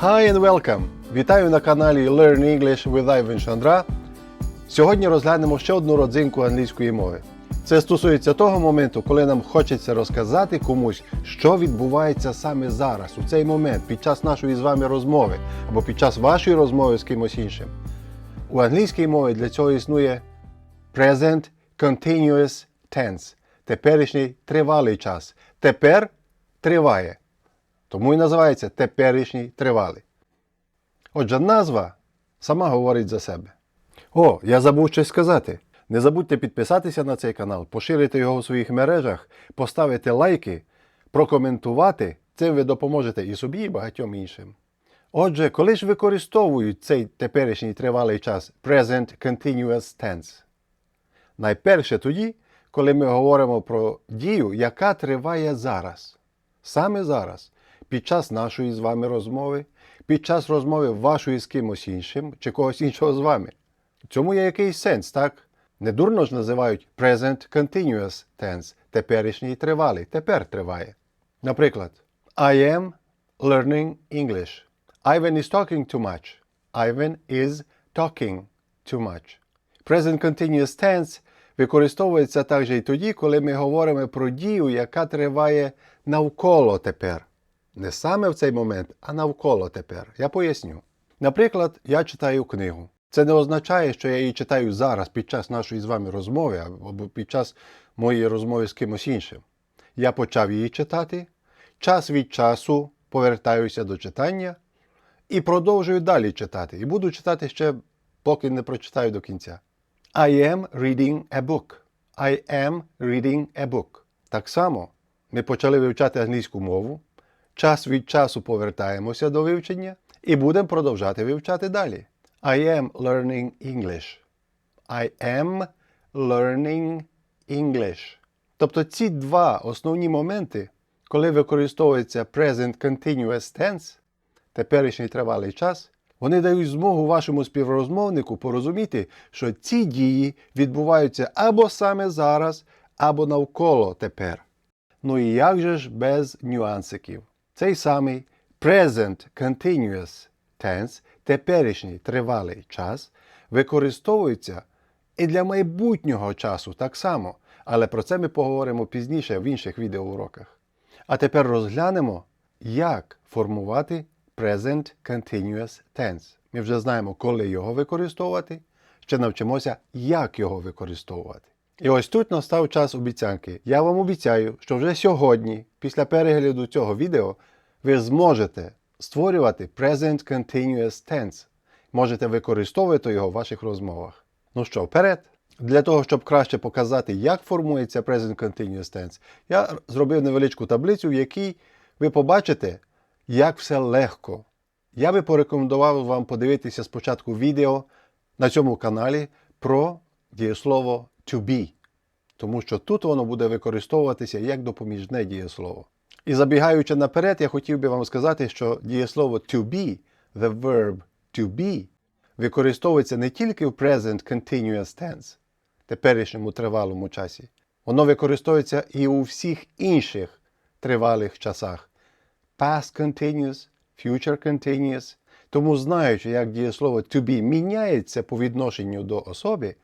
Hi and welcome! Вітаю на каналі Learn English with Ivan Chandra. Сьогодні розглянемо ще одну родзинку англійської мови. Це стосується того моменту, коли нам хочеться розказати комусь, що відбувається саме зараз, у цей момент, під час нашої з вами розмови, або під час вашої розмови з кимось іншим. У англійській мові для цього існує present continuous tense, теперішній тривалий час. Тепер триває. Тому і називається теперішній тривалий. Отже, назва сама говорить за себе. О, я забув щось сказати. Не забудьте підписатися на цей канал, поширити його у своїх мережах, поставити лайки, прокоментувати. Цим ви допоможете і собі, і багатьом іншим. Отже, коли ж використовують цей теперішній тривалий час present continuous tense? Найперше тоді, коли ми говоримо про дію, яка триває зараз. Саме зараз, під час нашої з вами розмови, під час розмови вашої з кимось іншим чи когось іншого з вами. Цьому є якийсь сенс, так? Недурно ж називають present continuous tense, теперішній тривалий, тепер триває. Наприклад, I am learning English. Ivan is talking too much. Ivan is talking too much. Present continuous tense використовується також і тоді, коли ми говоримо про дію, яка триває навколо тепер. Не саме в цей момент, а навколо тепер. Я поясню. Наприклад, я читаю книгу. Це не означає, що я її читаю зараз під час нашої з вами розмови або під час моєї розмови з кимось іншим. Я почав її читати, час від часу повертаюся до читання і продовжую далі читати. І буду читати ще, поки не прочитаю до кінця. I am reading a book. I am reading a book. Так само ми почали вивчати англійську мову. Час від часу повертаємося до вивчення і будемо продовжати вивчати далі. I am learning English. I am learning English. Тобто ці два основні моменти, коли використовується present continuous tense, теперішній тривалий час, вони дають змогу вашому співрозмовнику порозуміти, що ці дії відбуваються або саме зараз, або навколо тепер. Ну і як же ж без нюансиків? Цей самий present continuous tense, теперішній тривалий час, використовується і для майбутнього часу так само, але про це ми поговоримо пізніше в інших відеоуроках. А тепер розглянемо, як формувати present continuous tense. Ми вже знаємо, коли його використовувати, ще навчимося, як його використовувати. І ось тут настав час обіцянки. Я вам обіцяю, що вже сьогодні, після перегляду цього відео, ви зможете створювати present continuous tense. Можете використовувати його в ваших розмовах. Ну що, вперед! Для того, щоб краще показати, як формується present continuous tense, я зробив невеличку таблицю, в якій ви побачите, як все легко. Я би порекомендував вам подивитися спочатку відео на цьому каналі про дієслово to be, тому що тут воно буде використовуватися як допоміжне дієслово. І забігаючи наперед, я хотів би вам сказати, що дієслово to be, the verb to be, використовується не тільки в present continuous tense, теперішньому тривалому часі. Воно використовується і у всіх інших тривалих часах. Past continuous, future continuous. Тому, знаючи, як дієслово to be міняється по відношенню до особи,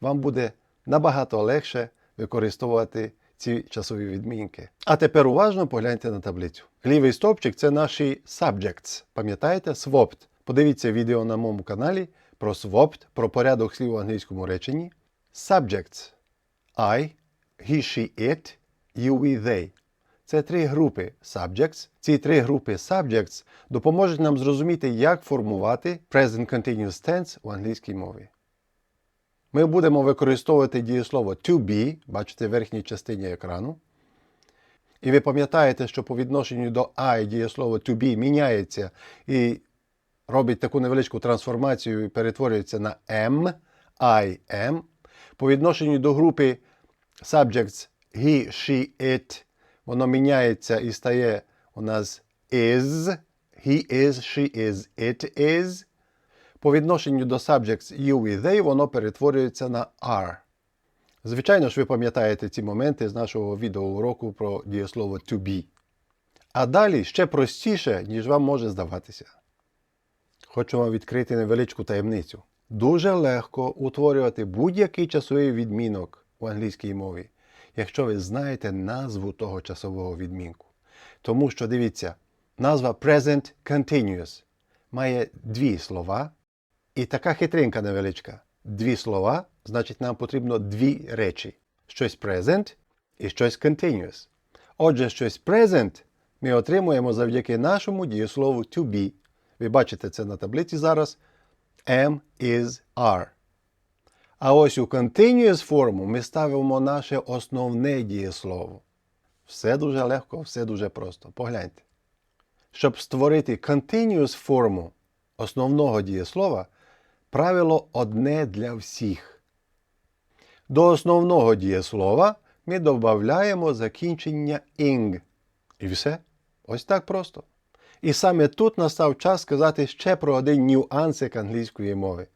вам буде набагато легше використовувати ці часові відмінки. А тепер уважно погляньте на таблицю. Лівий стовпчик це наші subjects. Пам'ятаєте? Swapped. Подивіться відео на моєму каналі про swapped, про порядок слів у англійському реченні. Subjects. I, he, she, it, you, we, they. Це три групи subjects. Ці три групи subjects допоможуть нам зрозуміти, як формувати present continuous tense у англійській мові. Ми будемо використовувати дієслово to be, бачите в верхній частині екрану. І ви пам'ятаєте, що по відношенню до I дієслово to be міняється і робить таку невеличку трансформацію і перетворюється на am, I am. По відношенню до групи subjects he, she, it, воно міняється і стає у нас is, he is, she is, it is. По відношенню до subjects you і they воно перетворюється на are. Звичайно ж, ви пам'ятаєте ці моменти з нашого відеоуроку про дієслово to be. А далі ще простіше, ніж вам може здаватися. Хочу вам відкрити невеличку таємницю. Дуже легко утворювати будь-який часовий відмінок у англійській мові, якщо ви знаєте назву того часового відмінку. Тому що дивіться, назва Present Continuous має дві слова, і така хитринка невеличка. Дві слова, значить, нам потрібно дві речі: щось present і щось continuous. Отже, щось present ми отримуємо завдяки нашому дієслову to be. Ви бачите це на таблиці зараз. am, is, are. А ось у continuous форму ми ставимо наше основне дієслово. Все дуже легко, все дуже просто. Погляньте. Щоб створити continuous форму основного дієслова, правило одне для всіх. До основного дієслова ми додаємо закінчення ing. І все. Ось так просто. І саме тут настав час сказати ще про один нюансик англійської мови.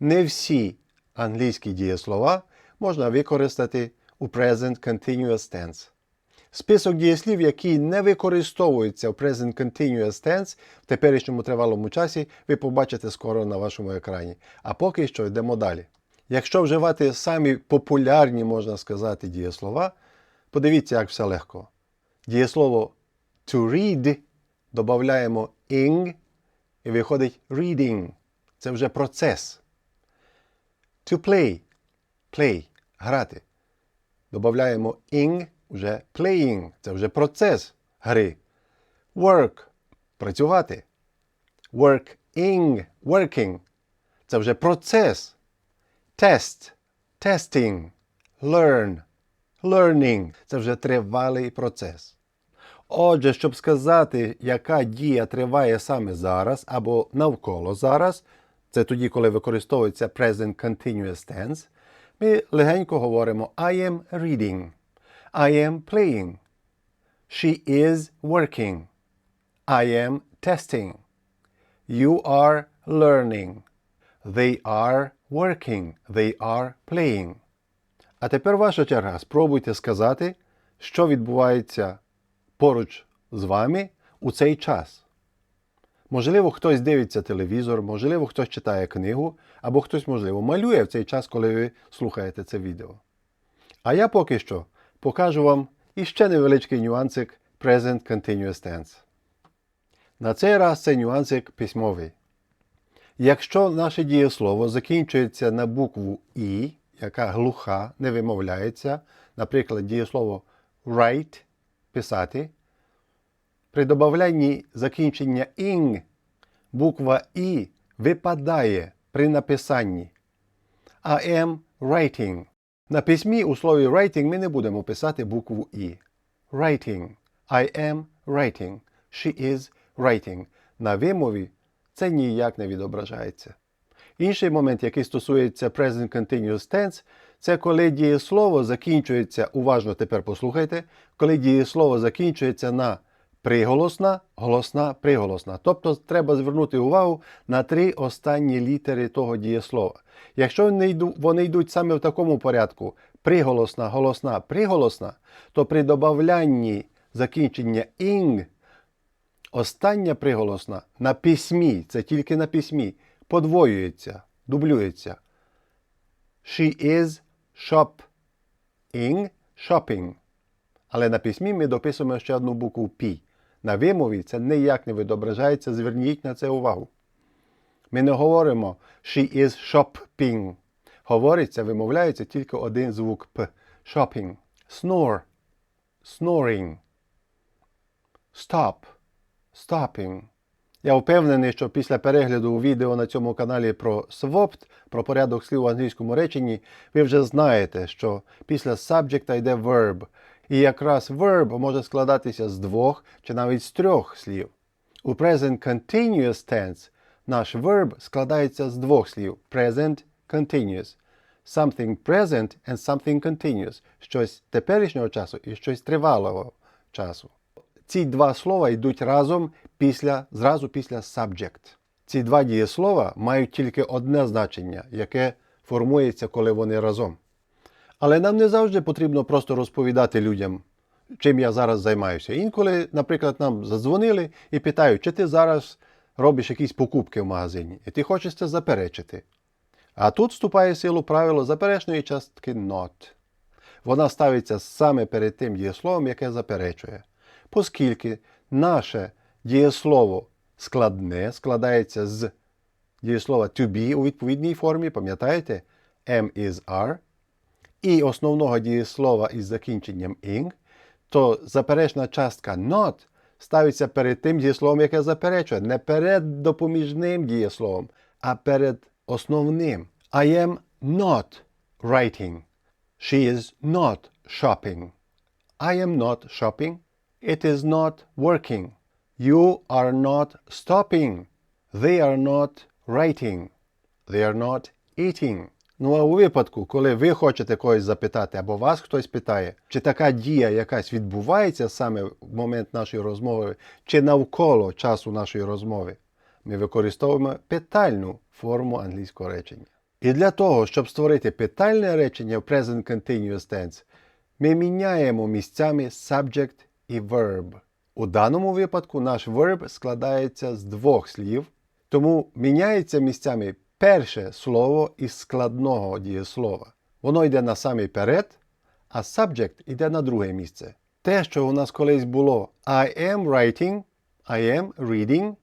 Не всі англійські дієслова можна використати у present continuous tense. Список дієслів, які не використовуються в present continuous tense в теперішньому тривалому часі, ви побачите скоро на вашому екрані. А поки що йдемо далі. Якщо вживати самі популярні, можна сказати, дієслова, подивіться, як все легко. Дієслово to read додаємо ing і виходить reading. Це вже процес. To play play грати. Додаємо ing вже playing. Це вже процес гри. Work працювати. Working working. Це вже процес. Test testing. Learn learning. Це вже тривалий процес. Отже, щоб сказати, яка дія триває саме зараз або навколо зараз, це тоді, коли використовується present continuous tense, ми легенько говоримо I am reading, I am playing, she is working, I am testing, you are learning, they are working, they are playing. А тепер ваша черга. Спробуйте сказати, що відбувається поруч з вами у цей час. Можливо, хтось дивиться телевізор, можливо, хтось читає книгу, або хтось, можливо, малює в цей час, коли ви слухаєте це відео. А я поки що покажу вам іще невеличкий нюансик Present Continuous Tense. На цей раз це нюансик письмовий. Якщо наше дієслово закінчується на букву І, яка глуха, не вимовляється, наприклад, дієслово write писати, при добавлянні закінчення ing буква І випадає при написанні. I am writing. На письмі у слові writing ми не будемо писати букву І. Writing. I am writing. She is writing. На вимові це ніяк не відображається. Інший момент, який стосується present continuous tense, це коли дієслово закінчується, уважно тепер послухайте, коли дієслово закінчується на приголосна, голосна, приголосна. Тобто треба звернути увагу на три останні літери того дієслова. Якщо вони йду- вони йдуть саме в такому порядку приголосна, голосна, приголосна, то при добавлянні закінчення ing Остання приголосна на письмі, це тільки на письмі, подвоюється, дублюється. She is shopping, shopping. Але на письмі ми дописуємо ще одну букву P. На вимові це ніяк не відображається, зверніть на це увагу. Ми не говоримо she is shopping. Говориться, вимовляється тільки один звук П. Shopping. Snore. Snoring. Stop. Stopping. Я впевнений, що після перегляду відео на цьому каналі про SWOPT, про порядок слів у англійському реченні, ви вже знаєте, що після subject йде verb. І якраз verb може складатися з двох чи навіть з трьох слів. У present continuous tense наш verb складається з двох слів present continuous. Something present and something continuous. Щось теперішнього часу і щось тривалого часу. Ці два слова йдуть разом після, зразу після subject. Ці два дієслова мають тільки одне значення, яке формується, коли вони разом. Але нам не завжди потрібно просто розповідати людям, чим я зараз займаюся. Інколи, наприклад, нам задзвонили і питають, чи ти зараз робиш якісь покупки в магазині, і ти хочеш це заперечити. А тут вступає в силу правило заперечної частки not. Вона ставиться саме перед тим дієсловом, яке заперечує. Оскільки наше дієслово складне складається з дієслова to be у відповідній формі, пам'ятаєте? am is are, і основного дієслова із закінченням ing, то заперечна частка not ставиться перед тим дієсловом, яке заперечує, не перед допоміжним дієсловом, а перед основним. I am not writing. She is not shopping. I am not shopping. It is not working. You are not stopping. They are not writing. They are not eating. Ну а у випадку, коли ви хочете когось запитати, або вас хтось питає, чи така дія якась відбувається саме в момент нашої розмови, чи навколо часу нашої розмови, ми використовуємо питальну форму англійського речення. І для того, щоб створити питальне речення в Present Continuous Tense, ми міняємо місцями subject і verb. У даному випадку наш verb складається з двох слів, тому міняється місцями перше слово із складного дієслова. Воно йде на самий перед, а subject йде на друге місце. Те, що у нас колись було I am writing, I am reading,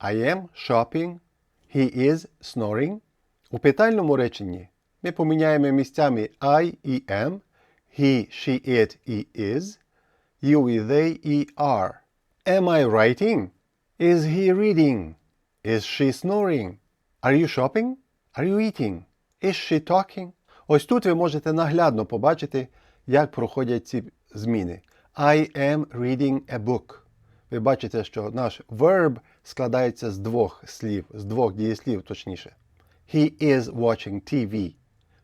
I am shopping, he is snoring. У питальному реченні ми поміняємо місцями I і am, he, she, it і is, you і they і are. Am I writing? Is he reading? Is she snoring? Are you shopping? Are you eating? Is she talking? Ось тут ви можете наглядно побачити, як проходять ці зміни. I am reading a book. Ви бачите, що наш verb складається з двох слів, з двох дієслів, точніше. He is watching TV.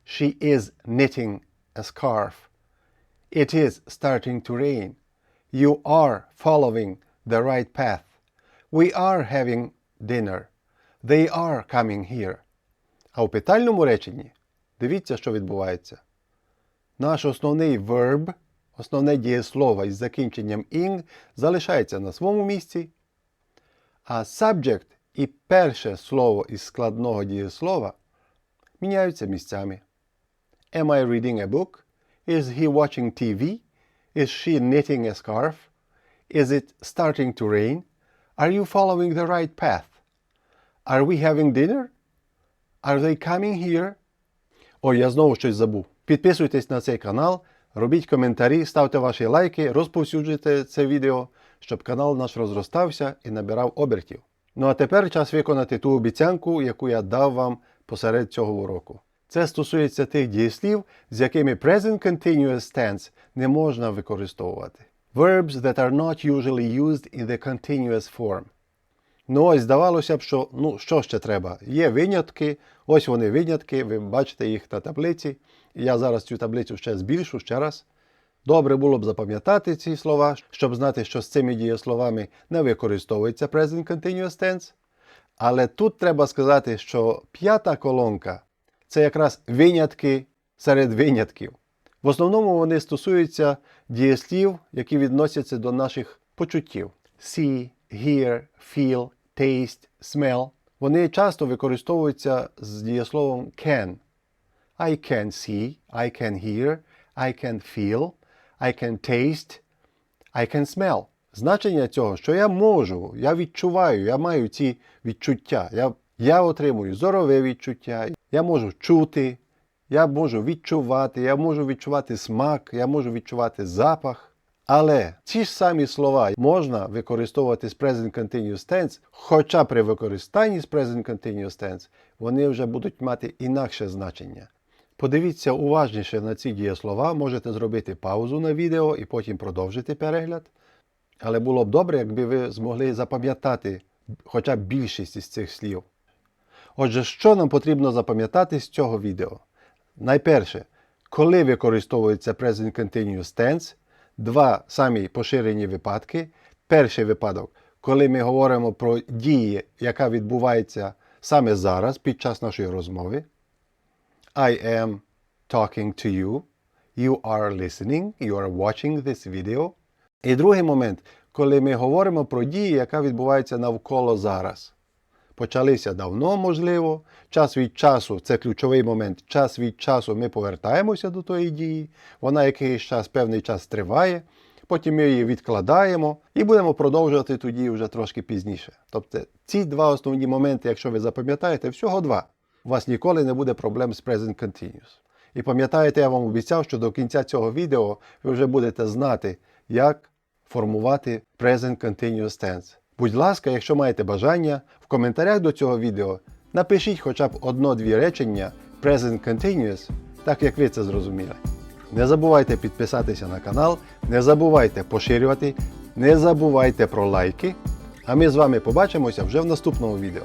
She is knitting a scarf. It is starting to rain. You are following the right path. We are having dinner. They are coming here. А у питальному реченні дивіться, що відбувається. Наш основний verb, основне дієслово із закінченням ing залишається на своєму місці, а subject і перше слово із складного дієслова міняються місцями. Am I reading a book? Is he watching TV? Is she knitting a scarf? Is it starting to rain? Are you following the right path? Are we having dinner? Are they coming here? Ой, я знову щось забув. Підписуйтесь на цей канал, робіть коментарі, ставте ваші лайки, розповсюджуйте це відео, щоб канал наш розростався і набирав обертів. Ну а тепер час виконати ту обіцянку, яку я дав вам посеред цього уроку. Це стосується тих дієслів, з якими present continuous tense не можна використовувати. Verbs that are not usually used in the continuous form. Ну ось здавалося б, що ну що ще треба? Є винятки, ось вони винятки, ви бачите їх на таблиці. Я зараз цю таблицю ще збільшу ще раз. Добре було б запам'ятати ці слова, щоб знати, що з цими дієсловами не використовується Present Continuous Tense. Але тут треба сказати, що п'ята колонка це якраз винятки серед винятків. В основному вони стосуються дієслів, які відносяться до наших почуттів. See, hear, feel, taste, smell. Вони часто використовуються з дієсловом can. I can see, I can hear, I can feel, I can taste, I can smell. Значення цього, що я можу, я відчуваю, я маю ці відчуття. Я, я отримую зорове відчуття, я можу чути, я можу відчувати, я можу відчувати смак, я можу відчувати запах. Але ці ж самі слова можна використовувати з Present Continuous Tense, хоча при використанні з Present Continuous Tense вони вже будуть мати інакше значення. Подивіться уважніше на ці дієслова, можете зробити паузу на відео і потім продовжити перегляд. Але було б добре, якби ви змогли запам'ятати хоча б більшість із цих слів. Отже, що нам потрібно запам'ятати з цього відео? Найперше, коли використовується Present Continuous Tense, два самі поширені випадки. Перший випадок, коли ми говоримо про дії, яка відбувається саме зараз під час нашої розмови. I am talking to you. You are listening, you are watching this video. І другий момент, коли ми говоримо про дії, яка відбувається навколо зараз. Почалися давно, можливо. Час від часу, це ключовий момент, час від часу ми повертаємося до тої дії. Вона якийсь час, певний час триває. Потім ми її відкладаємо і будемо продовжувати ту дію вже трошки пізніше. Тобто ці два основні моменти, якщо ви запам'ятаєте, всього два. У вас ніколи не буде проблем з Present Continuous. І пам'ятаєте, я вам обіцяв, що до кінця цього відео ви вже будете знати, як формувати Present Continuous Tense. Будь ласка, якщо маєте бажання, в коментарях до цього відео напишіть хоча б одно-дві речення Present Continuous, так як ви це зрозуміли. Не забувайте підписатися на канал, не забувайте поширювати, не забувайте про лайки. А ми з вами побачимося вже в наступному відео.